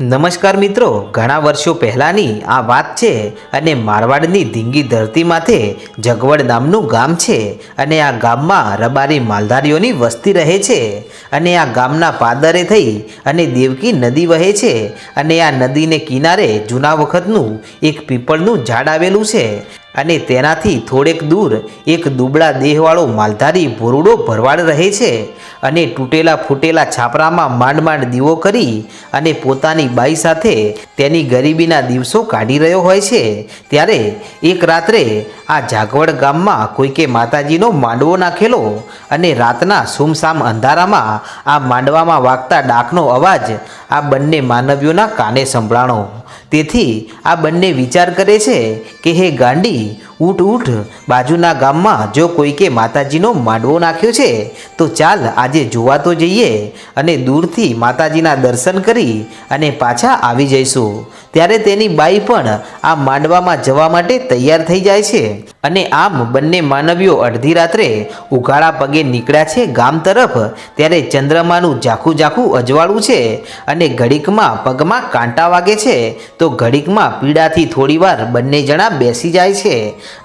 નમસ્કાર મિત્રો, ઘણા વર્ષો પહેલાંની આ વાત છે અને મારવાડની ધીંગી ધરતી માથે જગવડ નામનું ગામ છે અને આ ગામમાં રબારી માલધારીઓની વસ્તી રહે છે અને આ ગામના પાદરે થઈ અને દેવકી નદી વહે છે અને આ નદીને કિનારે જૂના વખતનું એક પીપળનું ઝાડ આવેલું છે. અને તેનાથી થોડેક દૂર એક દુબળા દેહવાળો માલધારી ભોરડો ભરવાડ રહે છે અને તૂટેલા ફૂટેલા છાપરામાં માંડ માંડ દીવો કરી અને પોતાની બાઈ સાથે તેની ગરીબીના દિવસો કાઢી રહ્યો હોય છે. ત્યારે એક રાત્રે આ જાગવડ ગામમાં કોઈકે માતાજીનો માંડવો નાખેલો અને રાતના સુમસામ અંધારામાં આ માંડવામાં વાગતા ડાકનો અવાજ આ બંને માનવીઓના કાને સંભળાણો. તેથી આ બંને વિચાર કરે છે કે, હે ગાંડી ઊઠ ઊઠ બાજુના ગામમાં જો કોઈકે માતાજીનો માંડવો નાખ્યો છે, તો ચાલ આજે જોવા તો જઈએ અને દૂરથી માતાજીના દર્શન કરી અને પાછા આવી જઈશું. ત્યારે તેની બાઈ પણ આ માંડવામાં જવા માટે તૈયાર થઈ જાય છે અને આમ બંને માનવીઓ અડધી રાત્રે ઉઘાડા પગે નીકળ્યા છે ગામ તરફ. ત્યારે ચંદ્રમાનું ઝાખું ઝાખું અજવાળું છે અને ઘડીકમાં પગમાં કાંટા વાગે છે, તો ઘડીકમાં પીડાથી થોડીવાર બંને જણા બેસી જાય છે.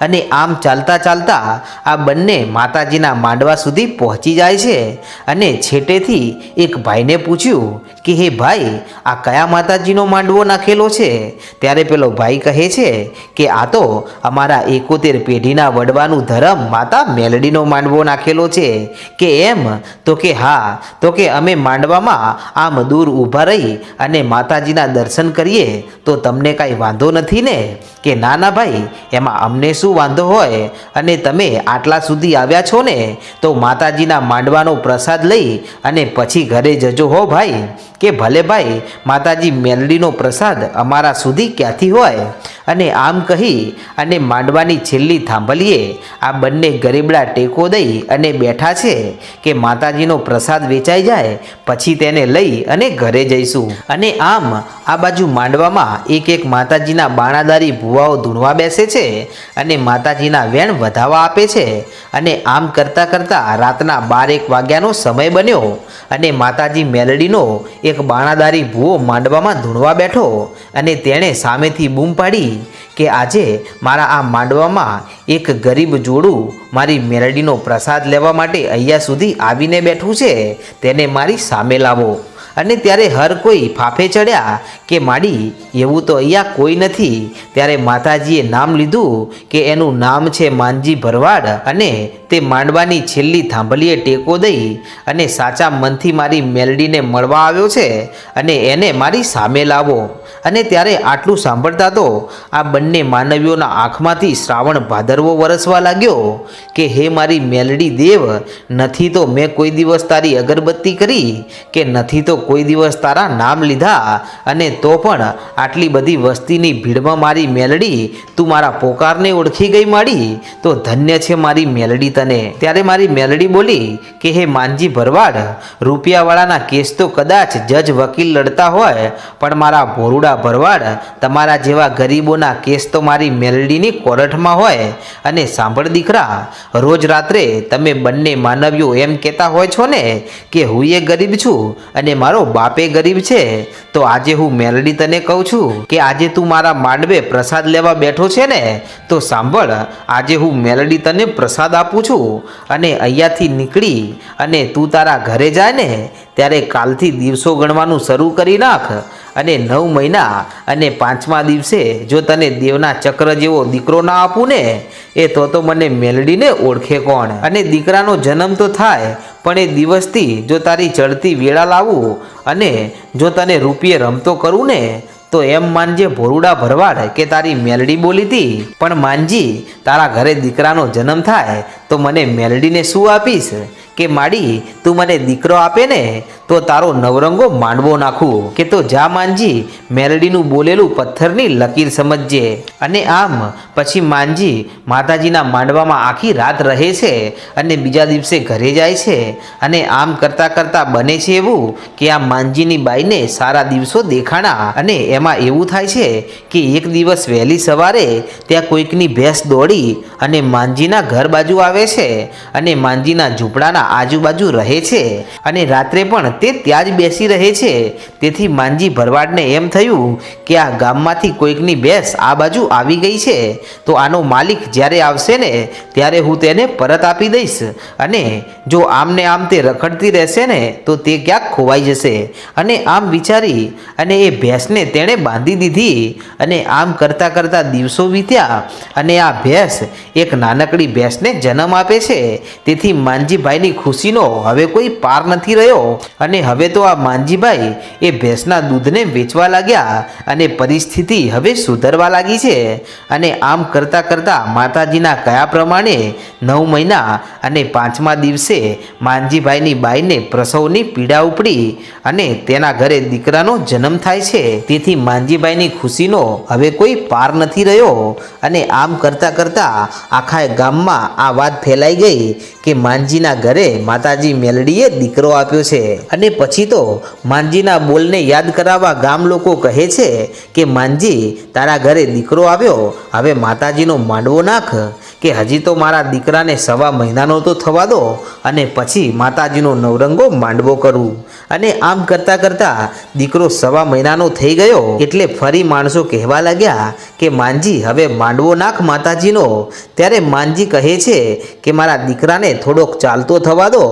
અને આમ ચાલતા ચાલતા આ બંને માતાજીના માંડવા સુધી પહોંચી જાય છે. અને છેટેથી એક ભાઈને પૂછ્યું કે, હે ભાઈ, આ કયા માતાજીનો માંડવો નાખેલો છે? ત્યારે પેલો ભાઈ કહે છે કે, આ તો અમારા એકોતેર પેઢીના વડવાનું ધરમ માતા મેલડીનો માંડવો નાખેલો છે. કે એમ? તો કે, હા, તો કે અમે માંડવામાં આમ દૂર ઊભા રહી અને માતાજીના દર્શન કરીએ તો તમને કાંઈ વાંધો નથી ને? કે ના ના ભાઈ, એમાં અમને શું વાંધો હોય અને તમે આટલા સુધી આવ્યા છો ને, તો માતાજીના માંડવાનો પ્રસાદ લઈ અને પછી ઘરે જજો હો ભાઈ. કે ભલે ભાઈ, માતાજી મેલડીનો પ્રસાદ અમારા સુધી ક્યાંથી હોય? અને આમ કહી અને માંડવાની છેલ્લી થાંભલીએ આ બંને ગરીબડા ટેકો દઈ અને બેઠા છે કે માતાજીનો પ્રસાદ વેચાઈ જાય, પછી તેને લઈ અને ઘરે જઈશું. અને આમ આ બાજુ માંડવામાં એક એક માતાજીના બાણાદારી ભુવાઓ ધૂણવા બેસે છે અને માતાજીના વેણ વધાવા આપે છે. અને આમ કરતાં કરતાં રાતના બાર એક વાગ્યાનો સમય બન્યો અને માતાજી મેલડીનો એક બાણાદારી ભૂવો માંડવામાં ધૂણવા બેઠો અને તેણે સામેથી બૂમ પાડી કે આજે મારા આ માંડવામાં એક ગરીબ જોડું મારી મેરડીનો પ્રસાદ લેવા માટે અહીંયા સુધી આવીને બેઠું છે. તેને મારી સામે લાવો. અને ત્યારે હર કોઈ ફાફે ચડ્યા કે માડી, એવું તો અહીંયા કોઈ નથી. ત્યારે માતાજીએ નામ લીધું કે એનું નામ છે માનજી ભરવાડ અને તે માંડવાની છેલ્લી થાંભલીએ ટેકો દઈ અને સાચા મનથી મારી મેલડીને મળવા આવ્યો છે અને એને મારી સામે લાવો. અને ત્યારે આટલું સાંભળતા તો આ બંને માનવીઓના આંખમાંથી શ્રાવણ ભાદરવો વરસવા લાગ્યો કે, હે મારી મેલડી દેવ, નથી તો મેં કોઈ દિવસ તારી અગરબત્તી કરી કે નથી તો કોઈ દિવસ તારા નામ લીધા? અને તો પણ આટલી બધી વસ્તીની ભીડમાં મારી મેલડી તું મારા પોકારને ઓળખી ગઈ માડી? તો ધન્ય છે મારી મેલડી તને. ત્યારે મારી મેલડી બોલી કે, હે માનજી ભરવાડ, રૂપિયાવાળાના કેસ તો કદાચ જજ વકીલ લડતા હોય, પણ મારા ભોરુડા ભરવાડ, તમારા જેવા ગરીબોના કેસ તો મારી મેલડીની કોરઠમાં હોય અને સાંભળ દીકરા, રોજ રાત્રે તમે બંને માનવીઓ એમ કહેતા હોય છો ને કે હું એ ગરીબ છું અને મારો બાપે ગરીબ છે, તો આજે હું મેલડી તને કહું છું કે આજે તું મારા માંડવે પ્રસાદ લેવા બેઠો છે ને, તો સાંભળ, આજે હું મેલડી તને પ્રસાદ આપું છું અને અહીંયાથી નીકળી અને તું તારા ઘરે જાય ને, ત્યારે કાલથી દિવસો ગણવાનું શરૂ કરી નાખ અને નવ મહિના અને પાંચમા દિવસે જો તને દેવના ચક્ર જેવો દીકરો ના આપું ને, એ તો તો મને મેલડીને ઓળખે કોણ? અને દીકરાનો જન્મ તો થાય, પણ એ દિવસથી જો તારી ચડતી વેળા લાવું અને જો તને રૂપિયે રમતો કરું ને, તો એમ માનજે ભોરુડા ભરવાડ કે તારી મેલડી બોલી હતી પણ માનજી, તારા ઘરે દીકરાનો જન્મ થાય, તો મને મેલડીને શું આપીશ? કે માડી, તું મને દીકરો આપે ને, તો તારો નવરંગો માંડવો નાખું. કે તો જા માનજી, મેલડીનું બોલેલું પથ્થરની લકીર સમજજે. અને આમ, પછી માનજી, માતાજીના માંડવામાં આખી રાત રહે છે અને બીજા દિવસે ઘરે જાય છે. અને આમ કરતાં કરતાં બને છે એવું કે આ માનજીની બાઈને સારા દિવસો દેખાણા. અને એમાં એવું થાય છે કે એક દિવસ વહેલી સવારે ત્યાં કોઈકની ભેંસ દોડી અને માનજીના ઘર બાજુ આવે છે. અને માનજીના ઝૂંપડાના આજુબાજુ રહે છે અને રાત્રે પણ તે ત્યાં જ બેસી રહે છે. તેથી માનજી ભરવાડને એમ થયું કે આ ગામમાંથી કોઈકની ભેંસ આ બાજુ આવી ગઈ છે. તો આનો માલિક જ્યારે આવશે ને, ત્યારે હું તેને પરત આપી દઈશ અને જો આમને આમ તે રખડતી રહેશે ને, તો તે ક્યાંક ખોવાઈ જશે. અને આમ વિચારી અને એ ભેંસને તેણે બાંધી દીધી અને આમ કરતાં કરતાં દિવસો વીત્યા અને આ ભેંસ એક નાનકડી ભેંસને જન્મ આપે છે. તેથી માનજીભાઈની ખુશીનો હવે કોઈ પાર નથી રહ્યો. અને હવે તો આ માનજીભાઈ એ ભેંસના દૂધને વેચવા લાગ્યા અને પરિસ્થિતિ હવે સુધરવા લાગી છે. અને આમ કરતાં કરતાં માતાજીના કયા પ્રમાણે નવ મહિના અને પાંચમા દિવસે માનજીભાઈની બાઈને પ્રસવની પીડા ઉપડી અને તેના ઘરે દીકરાનો જન્મ થાય છે. તેથી માનજીભાઈની ખુશીનો હવે કોઈ પાર નથી રહ્યો. અને આમ કરતાં કરતાં આખા ગામમાં આ વાત ફેલાઈ ગઈ કે માનજીના ઘરે માતાજી મેલડીએ દીકરો આપ્યો છે. અને પછી તો માનજીના બોલને યાદ કરાવવા ગામ લોકો કહે છે કે, માનજી, તારા ઘરે દીકરો આવ્યો. હવે માતાજીનો માંડવો નાખ. કે હજી તો મારા દીકરાને સવા મહિનાનો તો થવા દો અને પછી માતાજીનો નવરંગો માંડવો કરું. અને આમ કરતાં કરતાં દીકરો સવા મહિનાનો થઈ ગયો એટલે ફરી માણસો કહેવા લાગ્યા કે માનજી, હવે માંડવો નાખ માતાજીનો. ત્યારે માનજી કહે છે કે મારા દીકરાને થોડોક ચાલતો થવા દો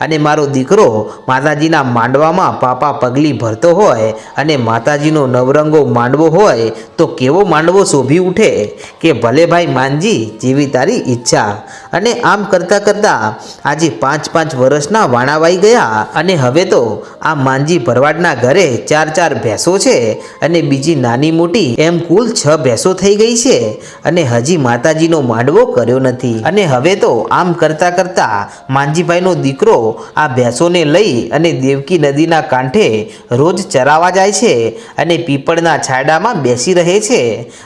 અને મારો દીકરો માતાજીના માંડવામાં પાપા પગલી ભરતો હોય અને માતાજીનો નવરંગો માંડવો હોય તો કેવો માંડવો શોભી ઉઠે? કે ભલે ભાઈ માનજી, જેવી તારી ઈચ્છા અને આમ કરતાં કરતાં આજે પાંચ પાંચ વર્ષના વાણાવાઈ ગયા અને હવે તો આ માનજી ભરવાડના ઘરે ચાર ચાર ભેંસો છે અને બીજી નાની મોટી એમ કુલ છ ભેંસો થઈ ગઈ છે અને હજી માતાજીનો માંડવો કર્યો નથી. અને હવે તો આમ કરતાં કરતાં માનજીભાઈનો દીકરો આ ભેંસોને લઈ અને દેવકી નદીના કાંઠે રોજ ચરાવા જાય છે અને પીપળના છાંયડામાં બેસી રહે છે.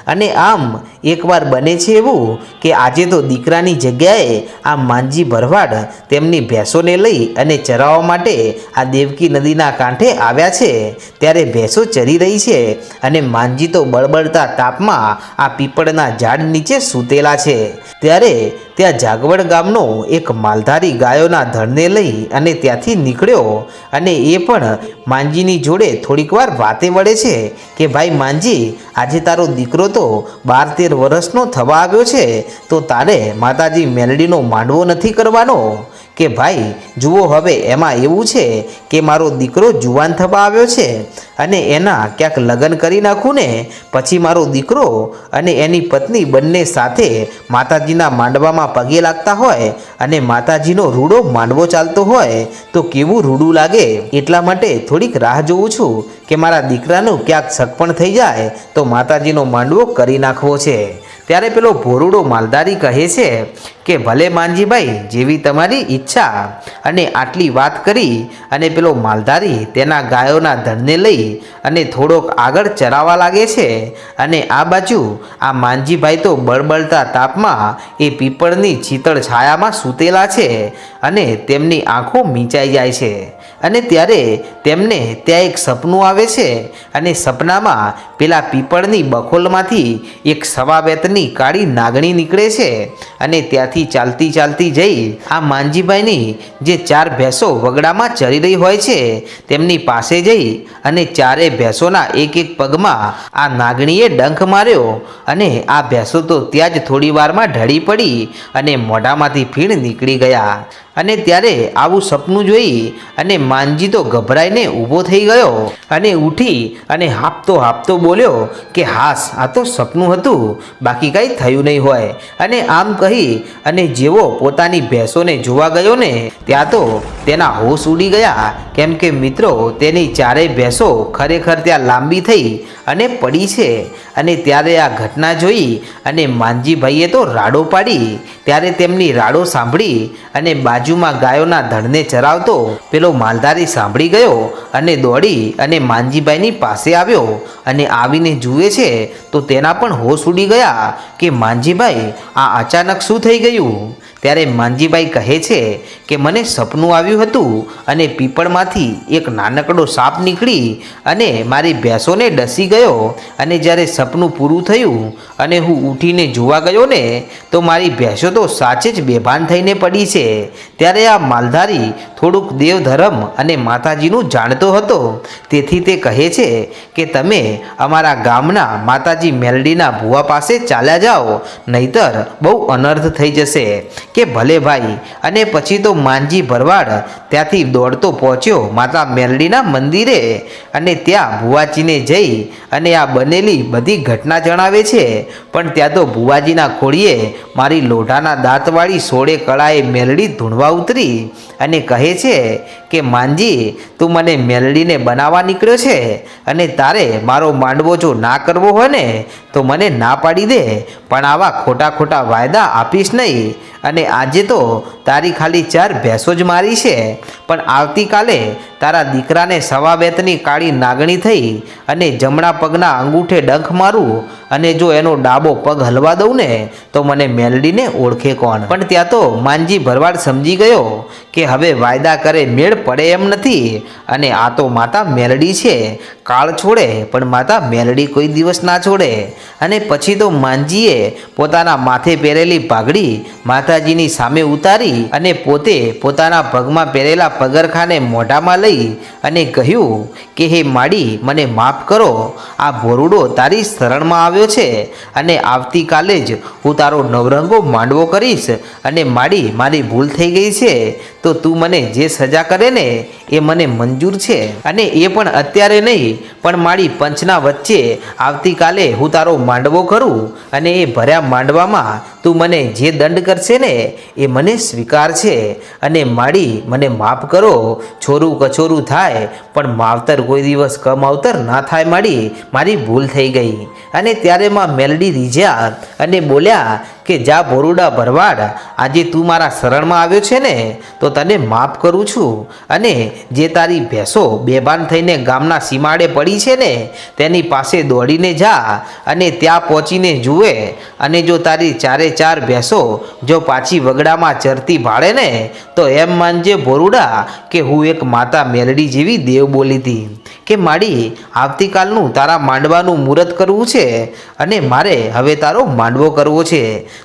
અને આમ એકવાર બને છે એવું કે આજે તો દીકરાની જગ્યાએ આ માનજી ભરવાડ તેમની ભેંસોને લઈ અને ચરાવવા માટે આ દેવકી નદીના કાંઠે આવ્યા છે. ત્યારે ભેંસો ચરી રહી છે અને માનજી તો બળબડતા તાપમાં આ પીપળના ઝાડ નીચે સૂતેલા છે. ત્યારે ત્યાં જાગવડ ગામનો એક માલધારી ગાયોના ધણને લઈ અને ત્યાંથી નીકળ્યો અને એ પણ માનજીની જોડે થોડીક વાર વાતે વળે છે કે, ભાઈ માનજી આજે તારો દીકરો તો બાર તેર વર્ષનો થવા આવ્યો છે, તો તારે માતાજી મેલડીનો માંડવો નથી કરવાનો? કે ભાઈ, જુઓ હવે, એમાં એવું છે કે મારો દીકરો જુવાન થવા આવ્યો છે અને એના ક્યાંક લગ્ન કરી નાખું ને, પછી મારો દીકરો અને એની પત્ની બંને સાથે માતાજીના માંડવામાં પગે લાગતા હોય અને માતાજીનો રૂડો માંડવો ચાલતો હોય તો કેવું રૂડું લાગે? એટલા માટે થોડીક રાહ જોઉં છું કે મારા દીકરાનું ક્યાંક સગપણ થઈ જાય તો માતાજીનો માંડવો કરી નાખવો છે. ત્યારે પેલો ભોરુડો માલધારી કહે છે કે, ભલે માનજીભાઈ, જેવી તમારી ઈચ્છા અને આટલી વાત કરી અને પેલો માલધારી તેના ગાયોના ધનને લઈ અને થોડોક આગળ ચરાવવા લાગે છે અને આ બાજુ આ માનજીભાઈ તો બળબળતા તાપમાં એ પીપળની ચિતળ છાયામાં સૂતેલા છે અને તેમની આંખો મીંચાઈ જાય છે. અને ત્યારે તેમને ત્યાં એક સપનું આવે છે અને સપનામાં પેલા પીપળની બખોલમાંથી એક સવા બેતની કાળી નાગણી નીકળે છે અને ત્યાંથી ચાલતી ચાલતી જઈ આ માનજીભાઈની જે ચાર ભેંસો વગડામાં ચરી રહી હોય છે તેમની પાસે જઈ અને ચારે ભેંસોના એક એક પગમાં આ નાગણીએ ડંખ માર્યો અને આ ભેંસો તો ત્યાં જ થોડી વારમાં ઢળી પડી અને મોઢામાંથી ફીણ નીકળી ગયા. અને ત્યારે આવું સપનું જોઈ અને માનજી તો ગભરાઈને ઊભો થઈ ગયો અને ઉઠી અને હાપતો હાપતો બોલ્યો કે હાસ, આ તો સપનું હતું, બાકી કાંઈ થયું નહીં હોય. અને આમ કહી અને જેવો પોતાની ભેંસોને જોવા ગયો ને, ત્યાં તો તેના હોશ ઉડી ગયા. કેમ કે મિત્રો, તેની ચારેય ભેંસો ખરેખર ત્યાં લાંબી થઈ અને પડી છે. અને ત્યારે આ ઘટના જોઈ અને માનજીભાઈએ તો રાડો પાડી. ત્યારે તેમની રાડો સાંભળી અને બાજુમાં ગાયોના ધણને ચરાવતો પેલો માલધારી સાંભળી ગયો અને દોડી અને માનજીભાઈની પાસે આવ્યો અને આવીને જુએ છે તો તેના પણ હોશ ઉડી ગયા કે માનજીભાઈ, આ અચાનક શું થઈ ગયું? ત્યારે માનજીભાઈ કહે છે કે મને સપનું આવ્યું હતું અને પીપળમાંથી એક નાનકડો સાપ નીકળી અને મારી ભેંસોને ડસી ગયો અને જ્યારે સપનું પૂરું થયું અને હું ઊઠીને જોવા ગયો ને, તો મારી ભેંસો તો સાચે જ બેભાન થઈને પડી છે. ત્યારે આ માલધારી થોડુંક દેવધર્મ અને માતાજીનું જાણતો હતો. તેથી તે કહે છે કે તમે અમારા ગામના માતાજી મેલડીના ભુવા પાસે ચાલ્યા જાઓ, નહીતર બહુ અનર્થ થઈ જશે. કે ભલે ભાઈ, અને પછી તો માનજી ભરવાડ ત્યાંથી દોડતો પહોંચ્યો માતા મેલડીના મંદિરે અને ત્યાં ભુવાજીને જઈ અને આ બનેલી બધી ઘટના જણાવે છે. પણ ત્યાં તો ભુવાજીના ખોળીએ મારી લોઢાના દાંતવાળી સોળે કળાએ મેલડી ધૂણવા ઉતરી અને કહે છે કે, માનજી, તું મને મેલડીને બનાવવા નીકળ્યો છે અને તારે મારો માંડવો જો ના કરવો હોય ને, તો મને ના પાડી દે. પણ આવા ખોટા ખોટા વાયદા આપીશ નહીં અને આજે તો તારી ખાલી ચાર ભેંસો જ મારી છે. પણ આવતીકાલે તારા દીકરાને સવા બેતની કાળી નાગણી થઈ અને જમણા પગના અંગૂઠે ડંખ મારું અને જો એનો ડાબો પગ હલવા દઉં ને, તો મને મેલડીને ઓળખે કોણ? પણ ત્યાં તો માનજી ભરવાડ સમજી ગયો કે હવે વાયદા કરે મેળ પડે એમ નથી અને આ તો માતા મેલડી છે. કાળ છોડે, પણ માતા મેલડી કોઈ દિવસ ના છોડે. અને પછી તો માનજીએ પોતાના માથે પહેરેલી પાઘડી માતાજીની સામે ઉતારી અને પોતે પોતાના પગમાં પહેરેલા પગરખાને મોઢામાં લઈ અને કહ્યું કે, હે માડી, મને માફ કરો. આ ભોરુડો તારી શરણમાં આવ્યો છે અને આવતીકાલે જ હું તારો નવરંગો માંડવો કરીશ અને માડી, મારી ભૂલ થઈ ગઈ છે, તો તું મને જે સજા કરે ને, એ મને મંજૂર છે. અને એ પણ અત્યારે નહીં, પણ મારી પંચના વચ્ચે આવતીકાલે હું તારો માંડવો કરું અને એ ભર્યા માંડવામાં તું મને જે દંડ કરશે ને, એ મને સ્વીકાર છે અને માડી મને માફ કરો. છોરું કચોરું થાય, પણ માવતર કોઈ દિવસ કમાવતર ના થાય માડી. મારી ભૂલ થઈ ગઈ. અને ત્યારે માં મેલડી રીઝ્યા અને બોલ્યા કે જા બોરુડા ભરવાડ, આજે તું મારા શરણમાં આવ્યો છે ને, તો તને માફ કરું છું. અને જે તારી ભેંસો બેભાન થઈને ગામના સીમાડે પડી છે ને, તેની પાસે દોડીને જા અને ત્યાં પહોંચીને જુએ. અને જો તારી ચારે ચાર ભેંસો જો પાછી વગડામાં ચરતી ભાળે ને, તો એમ માનજે ભોરુડા કે હું એક માતા મેલડી જેવી દેવ બોલી હતી કે માડી, આવતીકાલનું તારા માંડવાનું મુહૂર્ત કરવું છે? અને મારે હવે તારો માંડવો કરવો છે.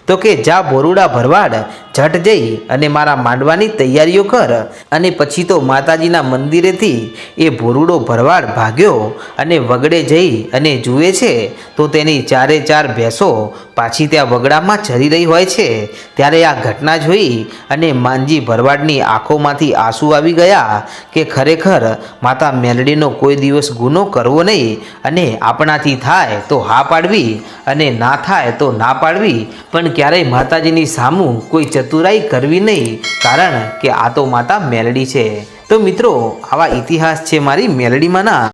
તો કે જા ભોરુડા ભરવાડ ઝટ જઈ અને મારા માંડવાની તૈયારીઓ કર. અને પછી તો માતાજીના મંદિરેથી એ ભોરુડો ભરવાડ ભાગ્યો અને વગડે જઈ અને જુએ છે, તો તેની ચારે ચાર ભેંસો પાછી ત્યાં વગડામાં ચરી રહી હોય છે. ત્યારે આ ઘટના જોઈ અને માનજી ભરવાડની આંખોમાંથી આંસુ આવી ગયા કે ખરેખર માતા મેલડીનો કોઈ દિવસ ગુનો કરવો નહીં અને આપણાથી થાય તો હા પાડવી અને ના થાય તો ના પાડવી. પણ ક્યારેય માતાજીની સામું કોઈ ચતુરાઈ કરવી નહીં, કારણ કે આ તો માતા મેલડી છે. તો મિત્રો, આવા ઇતિહાસ છે મારી મેલડીમાંના.